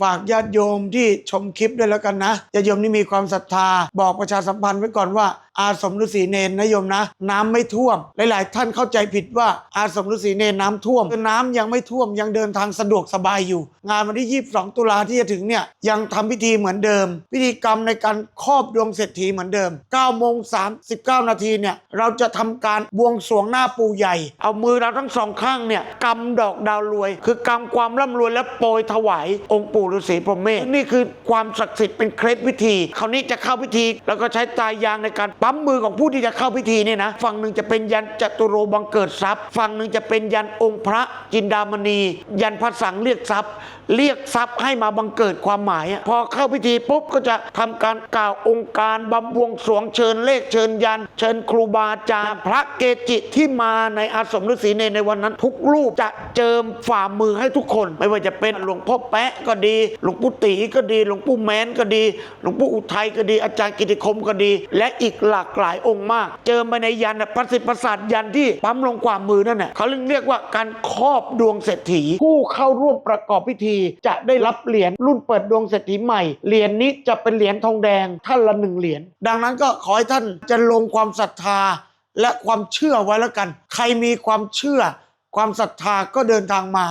ฝากญาติโยมที่ชมคลิปด้วยแล้วกันนะญาติโยมนี่มีความศรัทธาบอกประชาสัมพันธ์ไว้ก่อนว่า อาสมฤาษีเนนนะโยมนะ น้ำไม่ท่วม หลาย ๆ ท่านเข้าใจผิดว่าอาสมฤาษีเนนน้ำท่วมคือน้ำยังไม่ท่วมยังเดินทางสะดวกสบายอยู่ งานวันที่ 22 ตุลาที่จะถึงเนี่ยยังทำพิธีเหมือนเดิม พิธีกรรมในการครอบดวงเศรษฐีเหมือนเดิม9โมง39 นาทีเนี่ยเราจะทำการบวงสรวงหน้าปู่ใหญ่ เอามือเราทั้งสองข้างเนี่ยกำดอกดาวรวย คือกำความร่ำรวยและโปรยถวายองค์ปู่ฤาษีพรหมเมธนี่คือความศักดิ์สิทธิ์เป็นเคล็ดวิธีคราวนี้จะเข้าพิธีแล้วก็ใช้ตายยางในการปัมมือของผู้ที่จะเข้าพิธีเนี่ยนะฝั่งหนึ่งจะเป็นยันจตุโรบังเกิดทรัพย์ ฝั่งหนึ่งจะเป็นยันองค์พระจินดามณี ยันพระสังเรียกทรัพย์ เรียกทรัพย์ให้มาบังเกิดความหมายอะพอเข้าพิธีปุ๊บก็จะทำการกล่าวองค์การบำบวงสวงเชิญเลขเชิญยัน เชิญครูบาอาจารย์พระเกจิที่มาในอาสมฤาษีเนในวันนั้น ทุกรูปจะเจิมฝ่ามือให้ทุกคน ไม่ว่าจะเป็นหลวงพ่อแปะก็ดี หลวงปู่ตีก็ดี หลวงปู่แมนก็ดี หลวงปู่อุทัยก็ดี อาจารย์กิติคมก็ดี และอีกหลากหลายองค์มาก เจิมไปในยันน่ะประสิทธิ์ประสาทยันที่ปั๊มลงกว่ามือนั่นน่ะเขาเรียกว่าการครอบดวงเศรษฐี ผู้เข้าร่วมประกอบพิธี จะได้รับเหรียญรุ่นเปิดดวงเศรษฐีใหม่ เหรียญนี้จะเป็นเหรียญทองแดงท่านละหนึ่งเหรียญดังนั้นก็ขอให้ท่านจะลงความศรัทธา และความเชื่อไว้แล้วกัน ใครมีความเชื่อ ความศรัทธาก็เดินทางมา